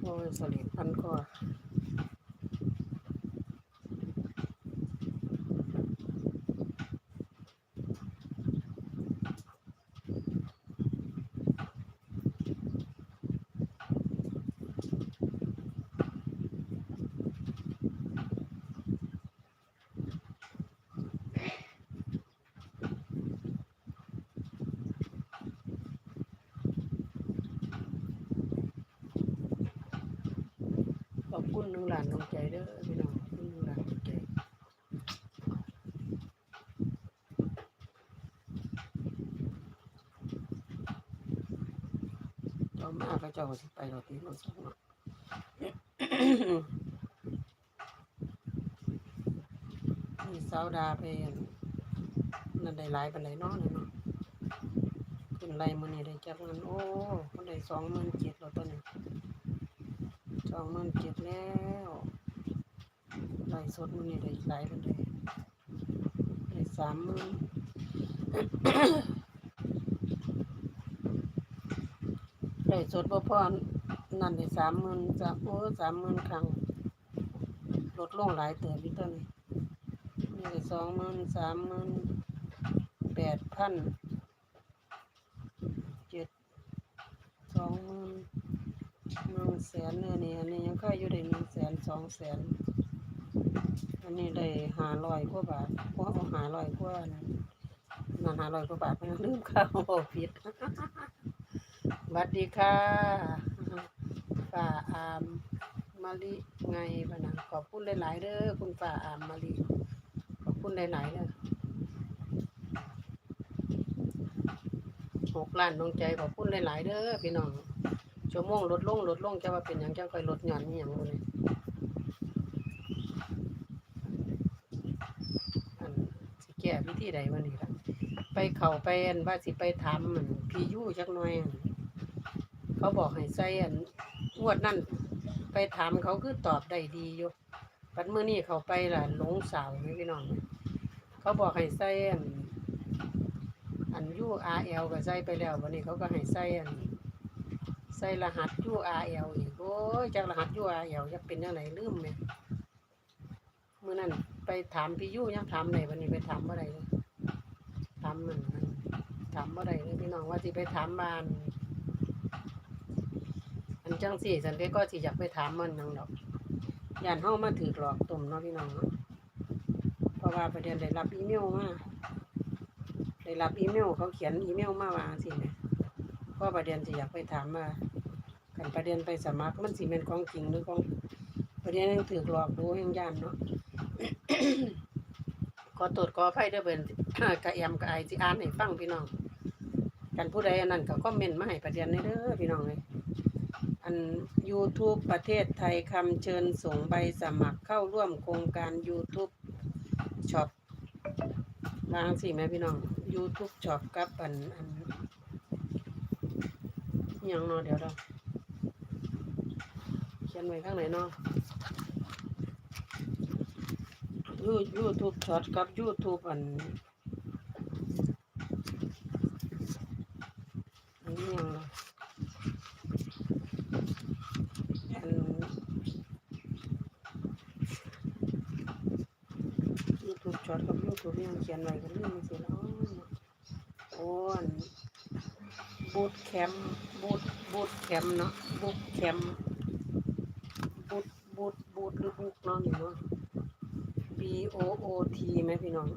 โอ้ยสลิดพันคอ คุณนึ่งหลานน้องใจเด้อพี่น้องคุณนึ่งหลานน้องใจเจ้ามาก็เจ้าสิไปเราตีมันสองนาะมีสาวดาไปนนั่นได้หลายปานใดนาะนี่เนาะขึ้นไล่มื้อนี้ได้จักเงินโอ้คนได้สองหมื่นเจ็ดแล้วตัวนี้ สองหมื่นเจ็ดแล้วไล่สดมื้อนี้ได้หลายปานใดได้สามหมื่นได้สดบ่อพ่อนั่นได้สามหมื่นสามโอ้สามหมื่นครั้งลดลงหลายเติบอีกตัวนี้นี่ก็สองหมื่นสามหมื่นแปดพันเจ็ดสองหมื่น นึ่งแสนเนี่ยนี่อันนี้ยังค่าอยู่ได้หนึ่งแสนสองแสนอันนี้ได้หาร้อยกว่าบาทกว่าเอาหาร้อยกว่านั่นนั่นหาร้อยกว่าบาทไปลืมข้าวบอกผิดสวัสดีค่ะป้าอามมาลิไงบ้านะขอบคุณหลายๆเด้อคุณป้าอามมาลิขอบคุณหลายๆเลยหกล้านดวงใจขอบคุณหลายๆเด้อพี่น้อง ชั่วโมงลดลงลดลงจะว่าเป็นหยังจังค่อยลดหย่อนนี่อย่างบ่เลยอันสิแก้วิธีใดวันนี้ละไปเข้าไปอันว่าสิไปทำมันพี่ยู่จักหน่อยเขาบอกให้ใส่อันงวดนั่นไปถามเขาคือตอบได้ดีอยู่ปัดมื้อนี้เขาไปล่ะหลงสาวไหมพี่น้องเขาบอกให้ใส่อันอัน URL ก็ใส่ไปแล้ววันนี้เขาก็ให้ใส่อัน ใส่รหัส URL อีกโอ้ยจากรหัส URL จะเป็นจังไดลืมแหมมื้อนั้นไปถามพี่ยู่ยังถามได้วันนี้ไปถามบ่ได้เลยถามมันมันถามบ่ได้เลยพี่น้องว่าสิไปถามบ้านอันจังสี่สันเดก็สิอยากไปถามมันหยังดอกยานเฮามาถือหลอกตุ่มเนาะพี่น้องเนาะเพราะว่าประเด็นได้รับอีเมลมาได้รับอีเมลเขาเขียนอีเมลมาว่าสิแหมเพราะประเด็นสิอยากไปถามว่ากันประเด็นไปสมัครมันสิเป็นของจริงหรือของประเด็นยังถือหลอกดูยังย่านเนาะขอตรวจขออภัยเด้อเบิ่นกระแอมกะไอสิอ่านให้ฟังพี่น้องกันผู้ใดอันนั้นก็คอมเมนต์มาให้ประเด็นได้เด้อพี่น้องเลยอัน YouTube ประเทศไทยคำเชิญส่งใบสมัครเข้าร่วมโครงการ YouTube Shop วางสิแม่พี่น้อง YouTube Shop กับอันอัน ยังเนาะเดี๋ยวเราเขียนไว้ข้างไหนเนาะ You- YouTube Shop กับ YouTube อันอันนี้ยังเนาะอัน YouTube ช็อตกับ YouTube ยังเขียนไว้กันเรื่องสิแล้วโอ้ บูทแคมป์บูทบูทแคมป์เนาะบูทแคมป์บูทบูทบูทหรือบูทเนาะนี่เนาะ B O O T ไหมพี่น้อง